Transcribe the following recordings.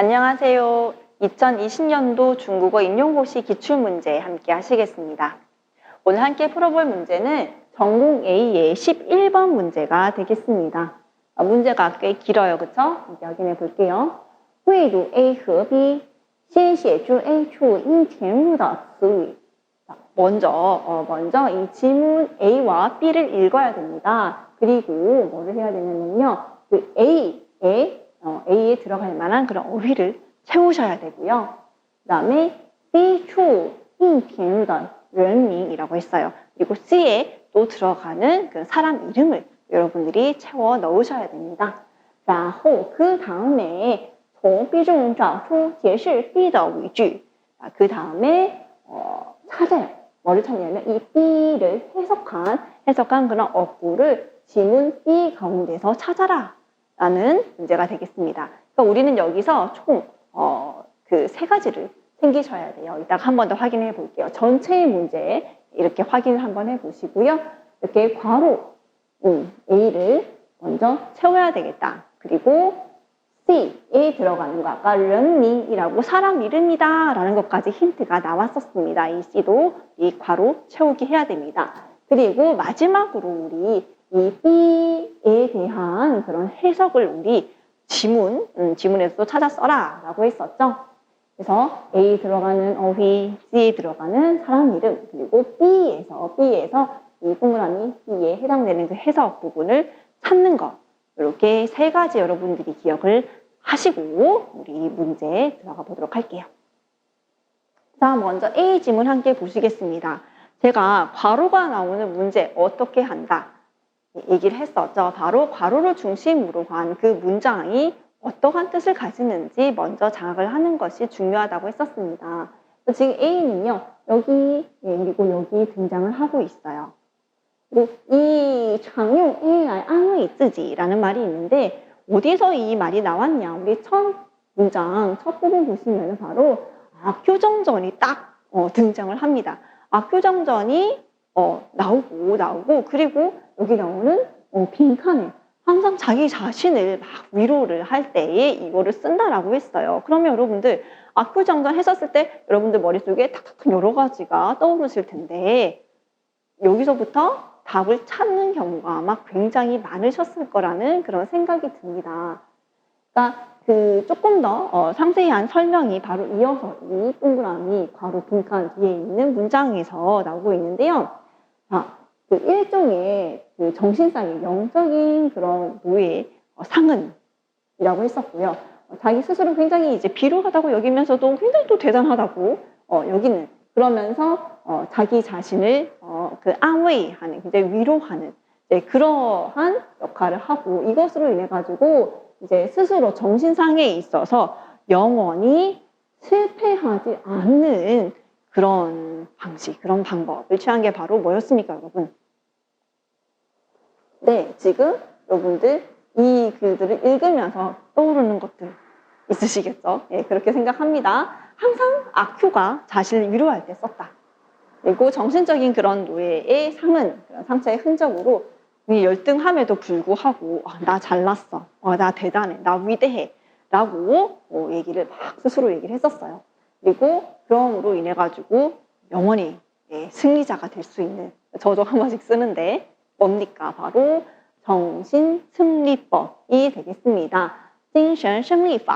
안녕하세요. 2020년도 중국어 임용고시 기출문제 함께 하시겠습니다. 오늘 함께 풀어볼 문제는 전공 A의 11번 문제가 되겠습니다. 아, 문제가 꽤 길어요. 그쵸? 이제 확인해 볼게요. 未读 A 和 B, 先写出 A 处应填入的词语. 자, 먼저, 어, 먼저 이 지문 A와 B를 읽어야 됩니다. 그리고 뭐를 해야 되냐면요. 그 A에, 어, A에 들어갈 만한 그런 어휘를 채우셔야 되고요. 그 다음에 B 处应填入的人名이라고 했어요. 그리고 C에 또 들어가는 그 사람 이름을 여러분들이 채워 넣으셔야 됩니다. 然后그 다음에 从 B 中找出解释 B 的语句. 아, 그 다음에 어, 찾아요. 뭐를 찾냐면 이 B를 해석한 해석한 그런 어구를 지문 B 가운데서 찾아라 라는 문제가 되겠습니다. 그러니까 우리는 여기서 총 어, 그 세 가지를 챙기셔야 돼요. 이따가 한 번 더 확인해 볼게요. 전체의 문제 이렇게 확인을 한번 해 보시고요. 이렇게 괄호 음, A를 먼저 채워야 되겠다. 그리고 C에 들어가는 거 아까 런민이라고 사람 이름이다 라는 것까지 힌트가 나왔었습니다. 이 C도 이 괄호 채우기 해야 됩니다. 그리고 마지막으로 우리 이 B에 대한 그런 해석을 우리 지문, 음, 지문에서 찾아 써라 라고 했었죠. 그래서 A 들어가는 어휘, C에 들어가는 사람 이름, 그리고 B에서, B에서 이 동그라미 B에 해당되는 그 해석 부분을 찾는 것. 이렇게 세 가지 여러분들이 기억을 하시고 우리 문제에 들어가 보도록 할게요. 자, 먼저 A 지문 함께 보시겠습니다. 제가 괄호가 나오는 문제 어떻게 한다 얘기를 했었죠. 바로 괄호를 중심으로 한 그 문장이 어떠한 뜻을 가지는지 먼저 장악을 하는 것이 중요하다고 했었습니다. 지금 A는요, 여기, 예, 그리고 여기 등장을 하고 있어요. 그리고 이常用 A를 안의 쓰지라는 말이 있는데, 어디서 이 말이 나왔냐? 우리 첫 문장, 첫 부분 보시면 바로 악효정전이 딱 어, 등장을 합니다. 악효정전이 어, 나오고, 나오고, 그리고 여기 나오는 어, 빈칸에 항상 자기 자신을 막 위로를 할 때에 이거를 쓴다라고 했어요. 그러면 여러분들 악구정전 했었을 때 여러분들 머릿속에 탁탁탁 여러 가지가 떠오르실 텐데 여기서부터 답을 찾는 경우가 아마 굉장히 많으셨을 거라는 그런 생각이 듭니다. 그러니까 그 조금 더 어, 상세한 설명이 바로 이어서 이 동그라미 괄호 빈칸 뒤에 있는 문장에서 나오고 있는데요. 자, 그 일종의 그 정신상의 영적인 그런 노예 어, 상은이라고 했었고요. 어, 자기 스스로 굉장히 이제 비루하다고 여기면서도 굉장히 또 대단하다고 어, 여기는 그러면서 어, 자기 자신을 어, 그 안웨이하는 굉장히 위로하는 네, 그러한 역할을 하고 이것으로 인해 가지고 이제 스스로 정신상에 있어서 영원히 실패하지 않는 그런 방식, 그런 방법을 취한 게 바로 뭐였습니까, 여러분? 네, 지금 여러분들 이 글들을 읽으면서 떠오르는 것들 있으시겠죠? 예, 그렇게 생각합니다. 항상 악효가 자신을 위로할 때 썼다. 그리고 정신적인 그런 노예의 상은 그런 상처의 흔적으로 이 열등함에도 불구하고 아, 나 잘났어, 아, 나 대단해, 나 위대해 라고 어, 얘기를 막 스스로 얘기를 했었어요. 그리고 그럼으로 인해 가지고 영원히 예, 승리자가 될 수 있는 저도 한 번씩 쓰는데 뭡니까? 바로 정신 승리법이 되겠습니다. 정신 승리법.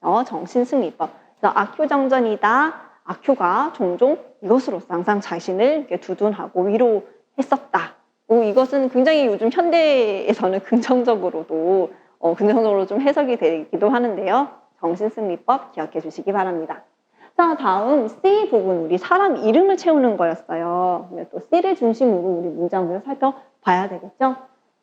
어, 정신 승리법. 아큐 정전이다. 아큐가 종종 이것으로서 항상 자신을 두둔하고 위로했었다. 이것은 굉장히 요즘 현대에서는 긍정적으로도 어, 긍정적으로 좀 해석이 되기도 하는데요. 정신승리법 기억해 주시기 바랍니다. 자, 다음 C 부분 우리 사람 이름을 채우는 거였어요. 그러면 또 C를 중심으로 우리 문장을 살펴봐야 되겠죠.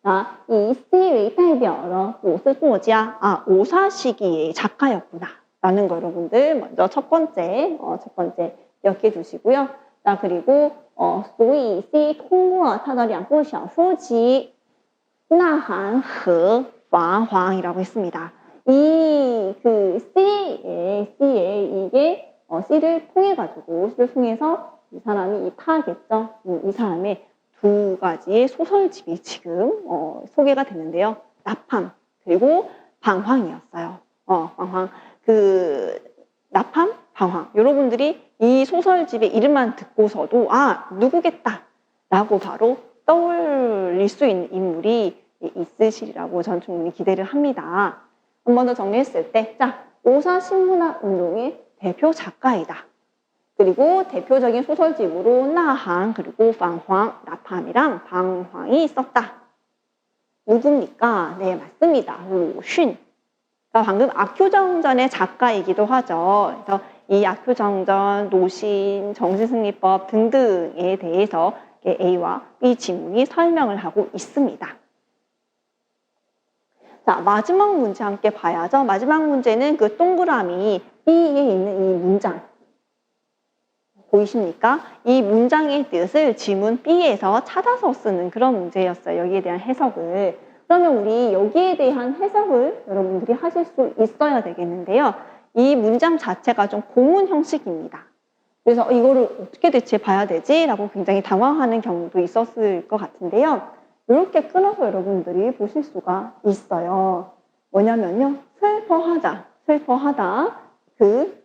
자, 이 C의 代表了我是作家, 아, 오사 시기의 작가였구나. 라는 거 여러분들 먼저 첫 번째, 어, 첫 번째 기억해 주시고요. 자, 그리고 어, 所以 C 通过他的两部小说集《呐喊》和《华黄》이라고 했습니다. 이 그 C의 C의 이게 어, C를 통해 가지고 C를 통해서 이 사람이 이 파겠죠. 음, 이 사람의 두 가지의 소설집이 지금 어, 소개가 되는데요. 나팜 그리고 방황이었어요. 어, 방황. 그, 나팜? 방황. 여러분들이 이 소설집의 이름만 듣고서도, 아, 누구겠다. 라고 바로 떠올릴 수 있는 인물이 있으시리라고 전 충분히 기대를 합니다. 한 번 더 정리했을 때, 자, 오사 신문학 운동의 대표 작가이다. 그리고 대표적인 소설집으로 나항, 그리고 방황, 나팜이랑 방황이 있었다. 누굽니까? 네, 맞습니다. 루슌. 그러니까 방금 악효정전의 작가이기도 하죠. 그래서 이 악효정전, 노신, 정신승리법 등등에 대해서 A와 B 지문이 설명을 하고 있습니다. 자, 마지막 문제 함께 봐야죠. 마지막 문제는 그 동그라미 B에 있는 이 문장. 보이십니까? 이 문장의 뜻을 지문 B에서 찾아서 쓰는 그런 문제였어요. 여기에 대한 해석을. 그러면 우리 여기에 대한 해석을 여러분들이 하실 수 있어야 되겠는데요. 이 문장 자체가 좀 고문 형식입니다. 그래서 이거를 어떻게 대체 봐야 되지? 라고 굉장히 당황하는 경우도 있었을 것 같은데요. 이렇게 끊어서 여러분들이 보실 수가 있어요. 뭐냐면요. 슬퍼하다, 슬퍼하다. 그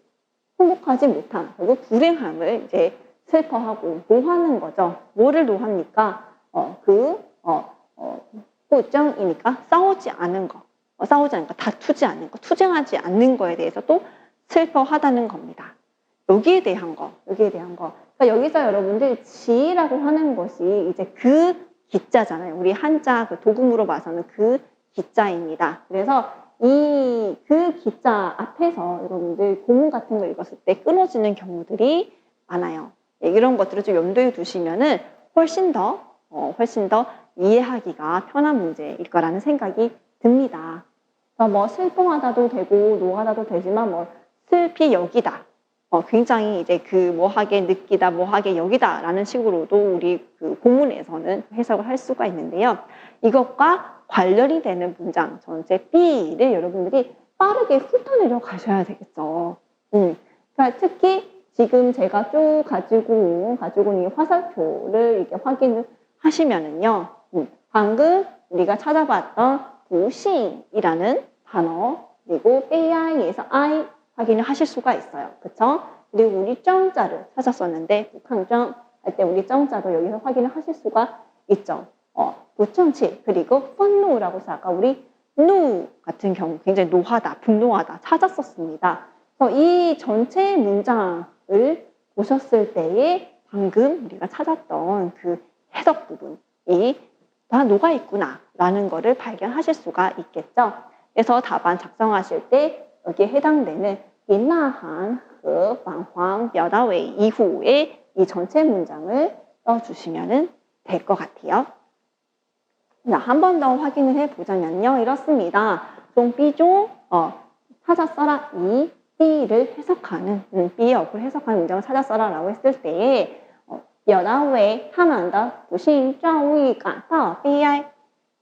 행복하지 못함, 그리고 불행함을 이제 슬퍼하고 노하는 거죠. 뭐를 노합니까? 어, 그, 어, 어, 호정이니까 싸우지 않은 거, 어, 싸우지 않은 거, 다투지 않는 거, 투쟁하지 않는 거에 대해서 또 슬퍼하다는 겁니다. 여기에 대한 거, 여기에 대한 거. 그러니까 여기서 여러분들 지라고 하는 것이 이제 그 기자잖아요. 우리 한자 그 도금으로 봐서는 그 기자입니다. 그래서 이 그 기자 앞에서 여러분들 고문 같은 거 읽었을 때 끊어지는 경우들이 많아요. 예, 이런 것들을 좀 염두에 두시면은 훨씬 더 어, 훨씬 더 이해하기가 편한 문제일 거라는 생각이 듭니다. 뭐 슬퍼하다도 되고 노하다도 되지만 뭐 슬피 여기다. 어, 굉장히 이제 그 뭐하게 느끼다, 뭐하게 여기다라는 식으로도 우리 그 고문에서는 해석을 할 수가 있는데요. 이것과 관련이 되는 문장 전체 B를 여러분들이 빠르게 훑어내려 가셔야 되겠죠. 음. 그러니까 특히 지금 제가 쭉 가지고 가지고 있는 이 화살표를 이렇게 확인을 하시면은요. 음. 방금 우리가 찾아봤던 부싱이라는 단어 그리고 AI에서 I 확인을 하실 수가 있어요. 그쵸? 그리고 우리 정자를 찾았었는데 북한정 할 때 우리 정자도 여기서 확인을 하실 수가 있죠. 어, 부정치 그리고愤怒라고 해서 아까 우리 누 같은 경우 굉장히 노하다, 분노하다 찾았었습니다. 그래서 이 전체 문장을 보셨을 때에 방금 우리가 찾았던 그 해석 부분이 다 녹아 있구나 라는 거를 발견하실 수가 있겠죠. 그래서 답안 작성하실 때 여기에 해당되는 인나한 그 방황 뼈다웨이 이후에 이 전체 문장을 써주시면 될 것 같아요. 자, 한 번 더 확인을 해보자면요. 이렇습니다. 좀 B종, 어, 찾아 써라. 이 B를 해석하는, 음, B의 어플 해석하는 문장을 찾아 써라 라고 했을 때, 어, 有的为他们的不幸遭遇感到悲哀，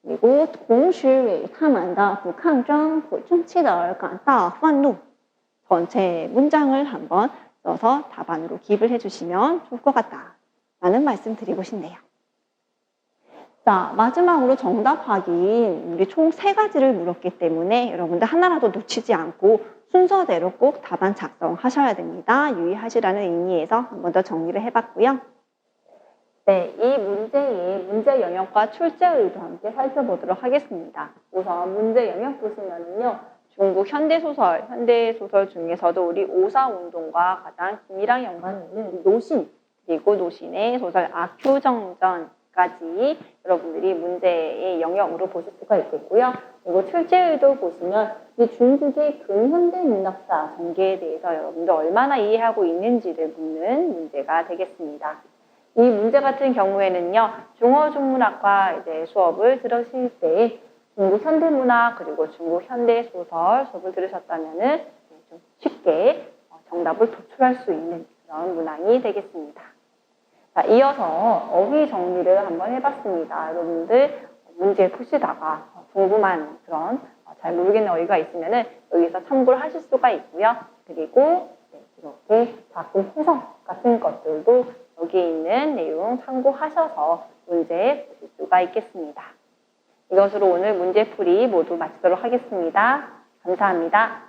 그리고 同时为他们的不抗争、不争气的而感到愤怒. 전체 문장을 한번 써서 답안으로 기입을 해주시면 좋을 것 같다. 라는 말씀 드리고 싶네요. 자, 마지막으로 정답 확인. 우리 총 세 가지를 물었기 때문에 여러분들 하나라도 놓치지 않고 순서대로 꼭 답안 작성하셔야 됩니다. 유의하시라는 의미에서 한 번 더 정리를 해봤고요. 네, 이 문제의 문제 영역과 출제 의도 함께 살펴보도록 하겠습니다. 우선 문제 영역 보시면은요. 중국 현대소설, 현대소설 중에서도 우리 오사운동과 가장 긴밀한 연관이 있는 노신, 그리고 노신의 소설 악효정전 까지 여러분들이 문제의 영역으로 보실 수가 있겠고요. 그리고 출제 의도 보시면 이 중국의 근현대 문학사 전개에 대해서 여러분들 얼마나 이해하고 있는지를 묻는 문제가 되겠습니다. 이 문제 같은 경우에는요, 중어 중문학과 이제 수업을 들으실 때 중국 현대 문학 그리고 중국 현대 소설 수업을 들으셨다면은 좀 쉽게 어, 정답을 도출할 수 있는 그런 문항이 되겠습니다. 자, 이어서 어휘 정리를 한번 해봤습니다. 여러분들 문제 푸시다가 궁금한 그런 어, 잘 모르겠는 어휘가 있으면은 여기서 참고를 하실 수가 있고요. 그리고 네, 이렇게 작품 해석 같은 것들도 여기 있는 내용 참고하셔서 문제 보실 수가 있겠습니다. 이것으로 오늘 문제풀이 모두 마치도록 하겠습니다. 감사합니다.